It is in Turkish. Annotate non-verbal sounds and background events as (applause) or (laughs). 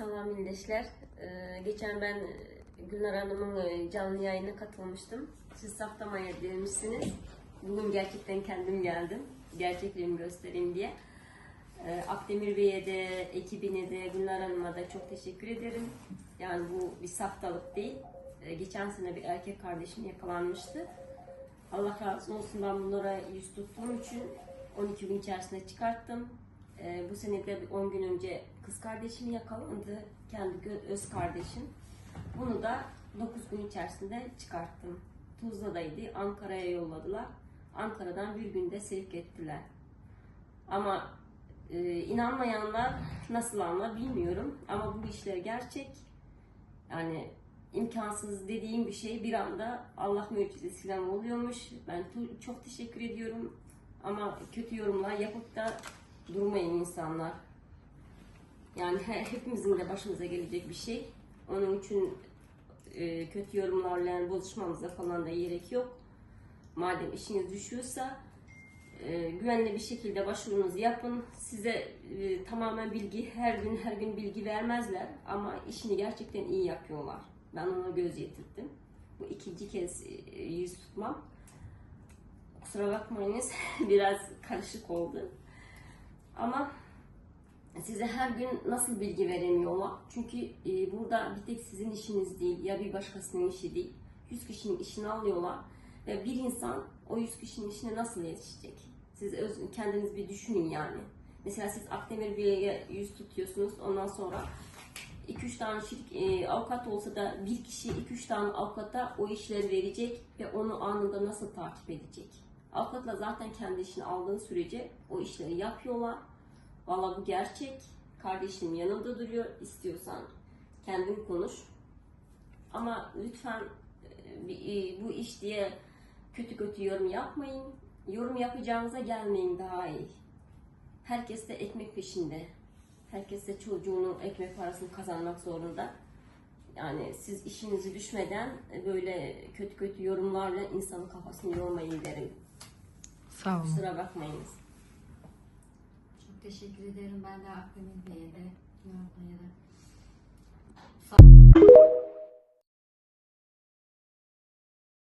Selam milletler. Ee, geçen ben e, Gülnar Hanım'ın e, canlı yayına katılmıştım. Siz saftamaya demişsiniz. Bugün gerçekten kendim geldim. Gerçekliğimi göstereyim diye. Ee, Akdemir Bey'e de, ekibine de, Gülnar Hanım'a da çok teşekkür ederim. Yani bu bir saftalık değil. Ee, geçen sene bir erkek kardeşim yakalanmıştı. Allah razı olsun ben bunlara yüz tuttuğum için 12 gün içerisinde çıkarttım. Ee, bu sene de bir 10 gün önce kız kardeşim yakalandı. Kendi öz kardeşim. Bunu da 9 gün içerisinde çıkarttım. Tuzla'daydı. Ankara'ya yolladılar. Ankara'dan bir günde sevk ettiler. Ama e, inanmayanlar nasıl anlar bilmiyorum. Ama bu işler gerçek. Yani imkansız dediğim bir şey bir anda Allah mucizesiyle oluyormuş. Ben çok teşekkür ediyorum. Ama kötü yorumlar yapıp da durmayın insanlar. Yani he- hepimizin de başımıza gelecek bir şey. Onun için e, kötü yorumlarla bozuşmamıza falan da gerek yok. Madem işiniz düşüyorsa e, güvenli bir şekilde başvurunuzu yapın. Size e, tamamen bilgi, her gün her gün bilgi vermezler ama işini gerçekten iyi yapıyorlar. Ben ona göz yetirdim. Bu ikinci kez e, yüz tutmam. Kusura bakmayınız (laughs) biraz karışık oldu. Ama size her gün nasıl bilgi veremiyorlar? Çünkü e, burada bir tek sizin işiniz değil ya bir başkasının işi değil. 100 kişinin işini alıyorlar ve bir insan o 100 kişinin işine nasıl yetişecek? Siz öz, kendiniz bir düşünün yani. Mesela siz Akdemir Bey'e yüz tutuyorsunuz ondan sonra 2-3 tane şirk, e, avukat olsa da bir kişi 2-3 tane avukata o işleri verecek ve onu anında nasıl takip edecek? Avukatla zaten kendi işini aldığı sürece o işleri yapıyorlar. Valla bu gerçek. Kardeşim yanında duruyor. İstiyorsan kendin konuş. Ama lütfen e, e, bu iş diye kötü kötü yorum yapmayın. Yorum yapacağınıza gelmeyin daha iyi. Herkes de ekmek peşinde. Herkes de çocuğunun ekmek parasını kazanmak zorunda. Yani siz işinizi düşmeden böyle kötü kötü yorumlarla insanın kafasını yormayın derim. Sağ olun. Kusura bakmayınız. Çok teşekkür ederim. Ben de Akdemir Bey'e de, Murat Bey'e de. Sağ